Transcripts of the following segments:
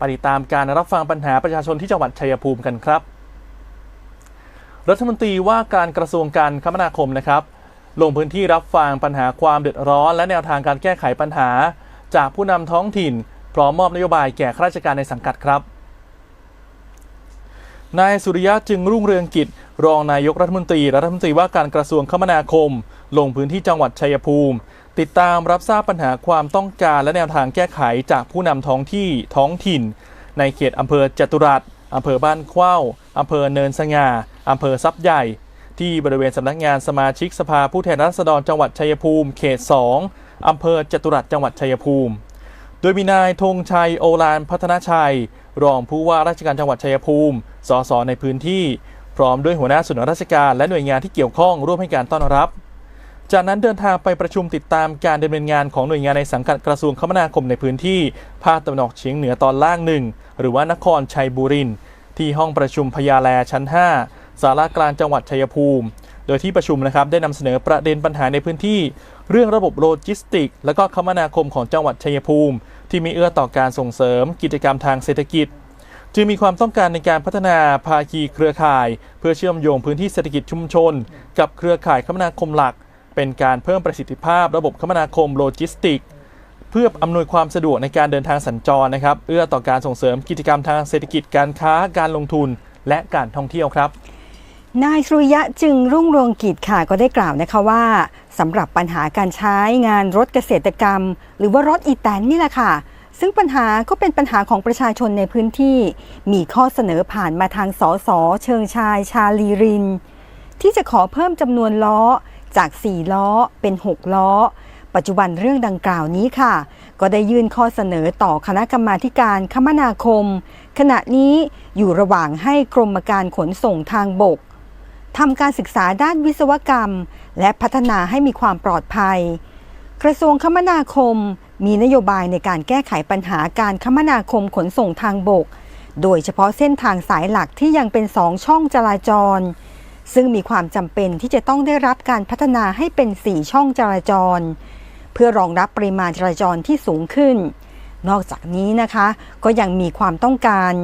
ไปติดตามการรับฟังปัญหาประชาชนที่จังหวัดชัยภูมิกันครับ รัฐมนตรีว่าการกระทรวงการคมนาคมนะครับ ลงพื้นที่รับฟังปัญหาความเดือดร้อน และแนวทางการแก้ไขปัญหา จากผู้นำท้องถิ่น พร้อมมอบนโยบายแก่ข้าราชการในสังกัดครับนายสุริยะจึงรุ่งเรืองกิจ รองนายกรัฐมนตรีและรัฐมนตรีว่าการกระทรวงคมนาคม ลงพื้นที่จังหวัดชัยภูมิ ติดตามรับทราบปัญหาความต้องการและแนวทางแก้ไขจากผู้นำท้องที่ท้องถิ่น ในเขตอำเภอจตุรัสอำเภอบ้านเข้าอำเภอเนินสง่าอำเภอซับใหญ่ ที่บริเวณสำนักงานสมาชิกสภาผู้แทนราษฎรจังหวัดชัยภูมิ เขต 2อำเภอจตุรัสจังหวัดชัยภูมิ โดยมีนายธงชัยโอฬารพัฒนาชัย รองผู้ว่าราชการจังหวัดชัยภูมิ สสในพื้นที่ ร้อมด้วยหัวหน้าส่วนราชการและหน่วยงานที่เกี่ยวข้องร่วมให้การต้อนรับ จากนั้นเดินทางไปประชุมติดตามการดำเนินงานของหน่วยงานในสังกัดกระทรวงคมนาคมในพื้นที่ภาคตะวันออกเฉียงเหนือตอนล่างหนึ่งหรือว่านครชัยบุรีที่ห้องประชุมพญาแลชั้น5สารากลางจังหวัดชัยภูมิ โดยที่ประชุมนะครับได้นำเสนอประเด็นปัญหาในพื้นที่ เรื่องระบบโลจิสติก และก็คมนาคมของจังหวัดชัยภูมิ ที่มีเอื้อต่อการส่งเสริม กิจกรรมทางเศรษฐกิจ จึงมีความต้องการในการพัฒนาภาคีเครือข่าย เพื่อเชื่อมโยงพื้นที่เศรษฐกิจชุมชน กับเครือข่ายคมนาคมหลัก เป็นการเพิ่มประสิทธิภาพระบบคมนาคมโลจิสติก เพื่ออำนวยความสะดวกในการเดินทางสัญจรนะครับ เอื้อต่อการส่งเสริมกิจกรรมทางเศรษฐกิจการค้าการลงทุน และการท่องเที่ยวครับนายสุริยะจึงรุ่งเรืองกิจค่ะก็ได้กล่าวนะคะว่าสำหรับปัญหาการใช้งานรถเกษตรกรรม หรือว่ารถอีแตนนี่แหละค่ะ ซึ่งปัญหาก็เป็นปัญหาของประชาชนในพื้นที่ มีข้อเสนอผ่านมาทางสสเชิงชายชาลีริน ที่จะขอเพิ่มจำนวนล้อจาก 4 ล้อเป็น 6 ล้อ ปัจจุบันเรื่องดังกล่าวนี้ค่ะ ก็ได้ยื่นข้อเสนอต่อคณะกรรมาธิการคมนาคม ขณะนี้อยู่ระหว่างให้กรมการขนส่งทางบกทำการศึกษาด้านวิศวกรรม และพัฒนาให้มีความปลอดภัย กระทรวงคมนาคม มีนโยบายในการแก้ไขปัญหาการคมนาคมขนส่งทางบก โดยเฉพาะเส้นทางสายหลักที่ยังเป็นสองช่องจราจร ซึ่งมีความจำเป็นที่จะต้องได้รับการพัฒนาให้เป็น4ช่องจราจร เพื่อรองรับปริมาณจราจรที่สูงขึ้น นอกจากนี้นะคะ ก็ยังมีความต้องการ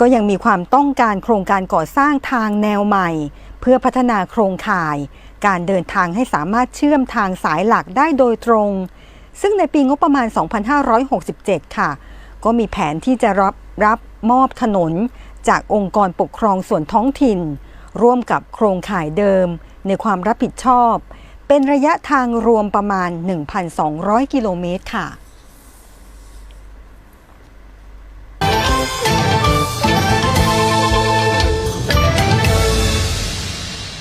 ก็ยังมีความต้องการโครงการก่อสร้างทางแนวใหม่ เพื่อพัฒนาโครงข่าย การเดินทางให้สามารถเชื่อมทางสายหลักได้โดยตรง ซึ่งในปีงบประมาณ 2567 ค่ะ ก็มีแผนที่จะรับรับมอบถนนจากองค์กรปกครองส่วนท้องถิ่น ร่วมกับโครงข่ายเดิม ในความรับผิดชอบ เป็นระยะทางรวมประมาณ 1,200 กิโลเมตรค่ะ